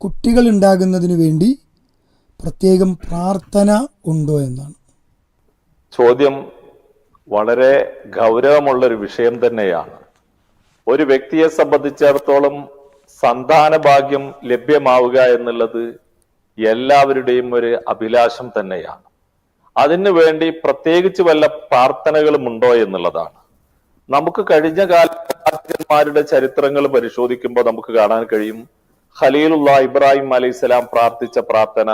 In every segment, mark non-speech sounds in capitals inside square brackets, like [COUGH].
കുട്ടികൾ ഉണ്ടാകുന്നതിന് വേണ്ടി പ്രത്യേകം പ്രാർത്ഥന ഉണ്ടോ എന്നാണ്. ചോദ്യം വളരെ ഗൗരവമുള്ള ഒരു വിഷയം തന്നെയാണ്. ഒരു വ്യക്തിയെ സംബന്ധിച്ചിടത്തോളം സന്താന ഭാഗ്യം ലഭ്യമാവുക എന്നുള്ളത് എല്ലാവരുടെയും ഒരു അഭിലാഷം തന്നെയാണ്. അതിനു വേണ്ടി പ്രത്യേകിച്ച് വല്ല പ്രാർത്ഥനകളും ഉണ്ടോ എന്നുള്ളതാണ്. നമുക്ക് കഴിഞ്ഞ കാലന്മാരുടെ ചരിത്രങ്ങൾ പരിശോധിക്കുമ്പോൾ നമുക്ക് കാണാൻ കഴിയും. ഖലീലുള്ള ഇബ്രാഹിം അലൈഹിസ്സലാം പ്രാർത്ഥിച്ച പ്രാർത്ഥന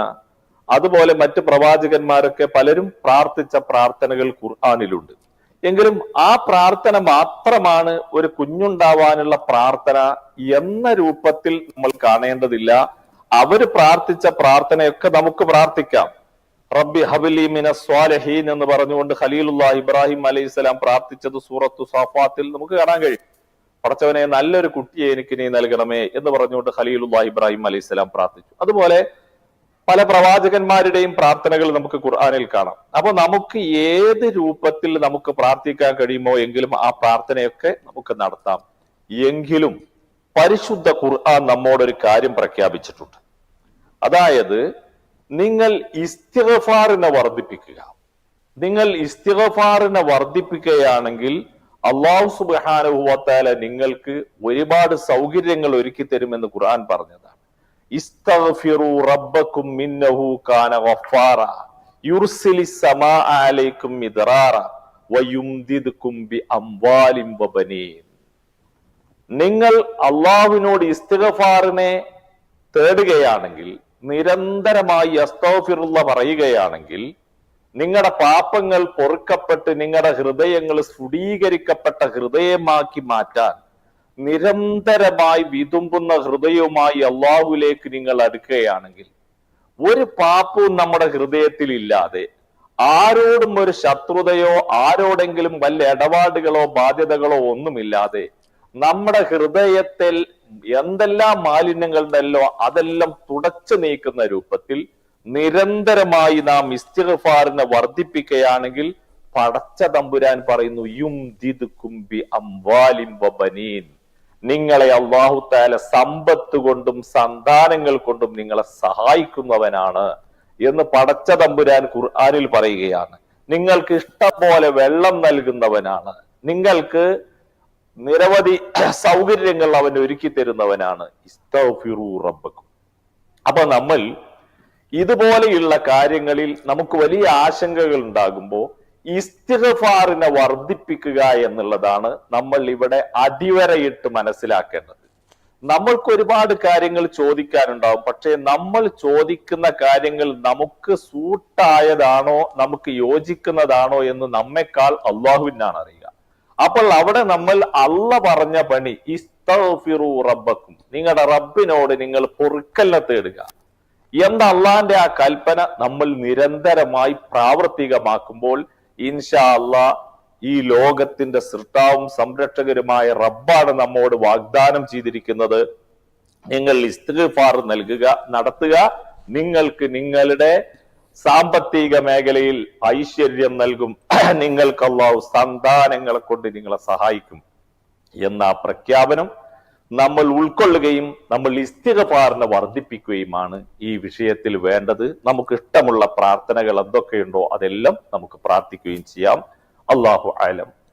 അതുപോലെ മറ്റ് പ്രവാചകന്മാരൊക്കെ പലരും പ്രാർത്ഥിച്ച പ്രാർത്ഥനകൾ ഖുർആാനിലുണ്ട്. എങ്കിലും ആ പ്രാർത്ഥന മാത്രമാണ് ഒരു കുഞ്ഞുണ്ടാവാനുള്ള പ്രാർത്ഥന എന്ന രൂപത്തിൽ നമ്മൾ കാണേണ്ടതില്ല. അവർ പ്രാർത്ഥിച്ച പ്രാർത്ഥനയൊക്കെ നമുക്ക് പ്രാർത്ഥിക്കാം. റബ്ബി ഹബിലി മിന സ്വാലഹീൻ എന്ന് പറഞ്ഞുകൊണ്ട് ഖലീലുള്ള ഇബ്രാഹിം അലൈഹി സ്വലാം പ്രാർത്ഥിച്ചത് സൂറത്തു സാഫാത്തിൽ നമുക്ക് കാണാൻ കഴിയും. പടച്ചവനെ നല്ലൊരു കുട്ടിയെ എനിക്ക് നീ നൽകണമേ എന്ന് പറഞ്ഞുകൊണ്ട് ഖലീലുള്ള ഇബ്രാഹിം അലൈഹി സ്വലാം പ്രാർത്ഥിച്ചു. അതുപോലെ പല പ്രവാചകന്മാരുടെയും പ്രാർത്ഥനകൾ നമുക്ക് ഖുർആാനിൽ കാണാം. അപ്പൊ നമുക്ക് ഏത് രൂപത്തിൽ നമുക്ക് പ്രാർത്ഥിക്കാൻ കഴിയുമോ എങ്കിലും ആ പ്രാർത്ഥനയൊക്കെ നമുക്ക് നടത്താം. എങ്കിലും പരിശുദ്ധ ഖുർആൻ നമ്മോടൊരു കാര്യം പ്രഖ്യാപിച്ചിട്ടുണ്ട്. അതായത് നിങ്ങൾ ഇസ്തിഗഫാറിനെ വർദ്ധിപ്പിക്കുക. നിങ്ങൾ ഇസ്തിഗഫാറിനെ വർദ്ധിപ്പിക്കുകയാണെങ്കിൽ അള്ളാഹു സുബാനുഭവത്താല നിങ്ങൾക്ക് ഒരുപാട് സൗകര്യങ്ങൾ ഒരുക്കി തരുമെന്ന് ഖുർആൻ പറഞ്ഞതാണ്. നിങ്ങൾ അള്ളാഹുവിനോട് ഇസ്തിഗഫാറിനെ തേടുകയാണെങ്കിൽ നിരന്തരമായി അസ്തോഫിറുള്ള പറയുകയാണെങ്കിൽ നിങ്ങളുടെ പാപങ്ങൾ പൊറുക്കപ്പെട്ട് നിങ്ങളുടെ ഹൃദയങ്ങൾ സ്ഫുടീകരിക്കപ്പെട്ട ഹൃദയമാക്കി മാറ്റാൻ നിരന്തരമായി വിതുമ്പുന്ന ഹൃദയവുമായി അള്ളാഹുലേക്ക് നിങ്ങൾ അടുക്കുകയാണെങ്കിൽ ഒരു പാപ്പവും നമ്മുടെ ഹൃദയത്തിൽ ഇല്ലാതെ ആരോടും ഒരു ശത്രുതയോ ആരോടെങ്കിലും വല്ല ഇടപാടുകളോ ബാധ്യതകളോ ഒന്നുമില്ലാതെ നമ്മുടെ ഹൃദയത്തിൽ എന്തെല്ലാം മാലിന്യങ്ങളുണ്ടല്ലോ അതെല്ലാം തുടച്ചു നീക്കുന്ന രൂപത്തിൽ നിരന്തരമായി നാം ഇസ്തിഗ്ഫാറിനെ വർദ്ധിപ്പിക്കുകയാണെങ്കിൽ പടച്ച തമ്പുരാൻ പറയുന്നു യും ദിദ്കുംബി അംവാലിം വബനീൻ നിങ്ങളെ അള്ളാഹു താല സമ്പത്ത് കൊണ്ടും സന്താനങ്ങൾ കൊണ്ടും നിങ്ങളെ സഹായിക്കുന്നവനാണ് എന്ന് പടച്ച തമ്പുരാൻ ഖുർആനിൽ പറയുകയാണ്. നിങ്ങൾക്ക് ഇഷ്ടം പോലെ വെള്ളം നൽകുന്നവനാണ്. നിങ്ങൾക്ക് നിരവധി സൗകര്യങ്ങൾ അവൻ ഒരുക്കി തരുന്നവനാണ് ഇസ്തഗ്ഫിറു റബ്ബക്കും. അപ്പൊ നമ്മൾ ഇതുപോലെയുള്ള കാര്യങ്ങളിൽ നമുക്ക് വലിയ ആശങ്കകൾ ഉണ്ടാകുമ്പോൾ ഇസ്തിഹഫാറിനെ വർദ്ധിപ്പിക്കുക എന്നുള്ളതാണ് നമ്മൾ ഇവിടെ അടിവരയിട്ട് മനസ്സിലാക്കേണ്ടത്. നമ്മൾക്ക് ഒരുപാട് കാര്യങ്ങൾ ചോദിക്കാനുണ്ടാവും. പക്ഷേ നമ്മൾ ചോദിക്കുന്ന കാര്യങ്ങൾ നമുക്ക് സൂട്ടായതാണോ നമുക്ക് യോജിക്കുന്നതാണോ എന്ന് നമ്മെക്കാൾ അള്ളാഹുവിനാണ് അറിയുക. അപ്പോൾ അവിടെ നമ്മൾ അള്ള പറഞ്ഞ പണി ഇസ്തഫിറു റബ്ബക്കും. നിങ്ങളുടെ റബ്ബിനോട് നിങ്ങൾ പൊറുക്കല്ല തേടുക. എന്ന അള്ളാന്റെ ആ കൽപ്പന നമ്മൾ നിരന്തരമായി പ്രാവർത്തികമാക്കുമ്പോൾ ഇൻഷാ അള്ളാ ഈ ലോകത്തിന്റെ സൃഷ്ടാവും സംരക്ഷകരുമായ റബ്ബാണ് നമ്മോട് വാഗ്ദാനം ചെയ്തിരിക്കുന്നത്. നിങ്ങൾ ഇസ്തിഗ്ഫാർ നൽകുക നടത്തുക. നിങ്ങൾക്ക് നിങ്ങളുടെ സാമ്പത്തിക മേഖലയിൽ ഐശ്വര്യം നൽകും. [CLEARS THROAT] നിങ്ങൾക്ക് സന്താനങ്ങളെ കൊണ്ട് നിങ്ങളെ സഹായിക്കും. എന്ന പ്രഖ്യാപനം. നമ്മൾ ഉൾക്കൊള്ളുകയും നമ്മൾ ഇസ്തിഗഫാറിനെ വർദ്ധിപ്പിക്കുകയുമാണ് ഈ വിഷയത്തിൽ വേണ്ടത്. നമുക്ക് ഇഷ്ടമുള്ള പ്രാർത്ഥനകൾ എന്തൊക്കെയുണ്ടോ അതെല്ലാം നമുക്ക് പ്രാർത്ഥിക്കുകയും ചെയ്യാം. അള്ളാഹു ആലം.